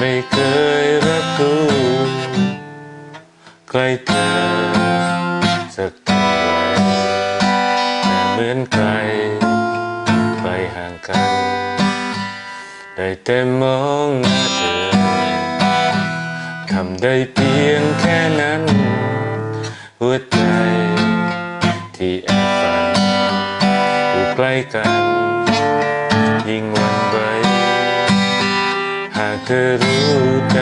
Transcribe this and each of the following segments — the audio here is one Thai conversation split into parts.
ไม่เคยรับรู้ใกล้เธอสักเท่าไรแต่เหมือนไกลไปห่างกัน ได้แต่มองหน้าเธอทำได้เพียงแค่นั้น หัวใจที่แอบฝันอยู่ใกล้กัน ยิ่งวันเบ ธอรู้ใจ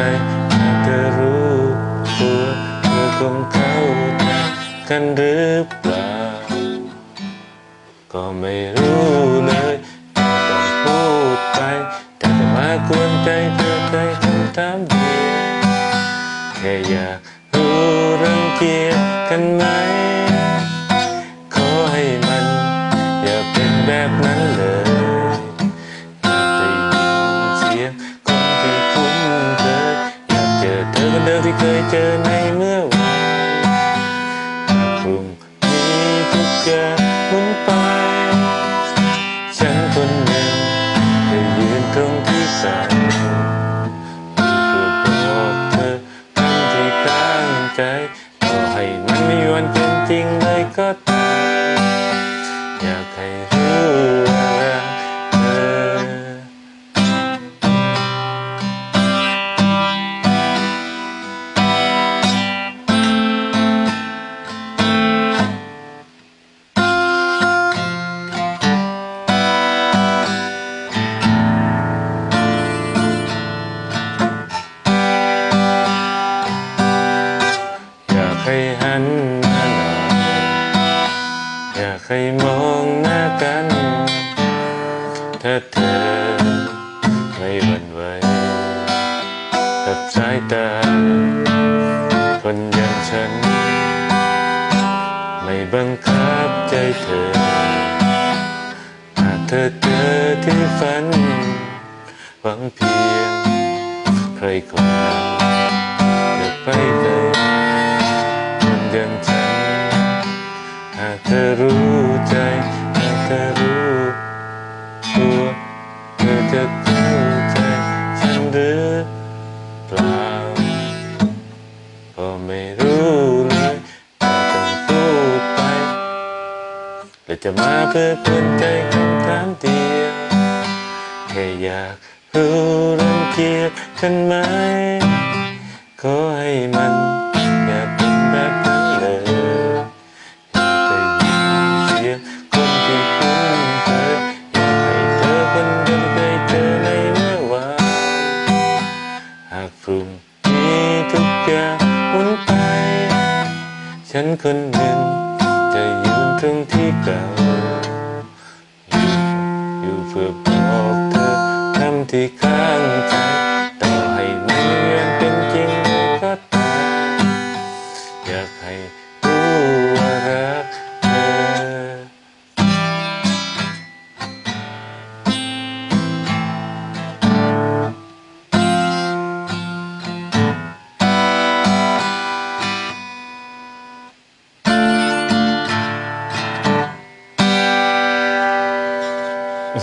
หากเธอรู้ตัวเธอคงเข้าใจกันหรือเปล่า ก็ไม่รู้เลยแต่ต้องพูดไป แต่จะมากวนใจเธอใจคำถามเดียวแค่อยากรู้รังเกียจกันไหม คุ้นเคยอยากเจอเธอคนเดิมที่เคยเจอในเมื่อวานพรุ่งนี้ทุกอย่างหมุนไป ฉันคนหนึ่งจะยืนตรงที่สั่นเพื่อบอกเธอคำที่ตั้งใจต่อให้มันไม่มีวันเป็นจริงเลยก็ตาม อยากให้มองหน้ากัน ถ้าเธอไม่หวั่นไหวกับสายตา คนอย่างฉัน ไม่บังคับใจเธอ หากเธอเจอที่ฝัน หวังเพียงใครคนนั้น จะมาเพื่อเพื่อนใจคำถามเดียวแค่อยากรู้รังเกียจกันไหมขอให้มันอย่าเป็นแบบนั้นเลยอยากได้ยินเสียงคนที่คุ้นเคยอยากให้เธอคนเดิมเคยเจอในเมื่อวานหากพรุ่งนี้ทุกอย่างหมุนไป ฉันคนหนึ่ง ทั้งที่เก่าอยู่อยู่เพื่อบอกเธอคำที่ข้างใจต่อให้มันไม่ยังเป็นจริงก็ตามอยากให้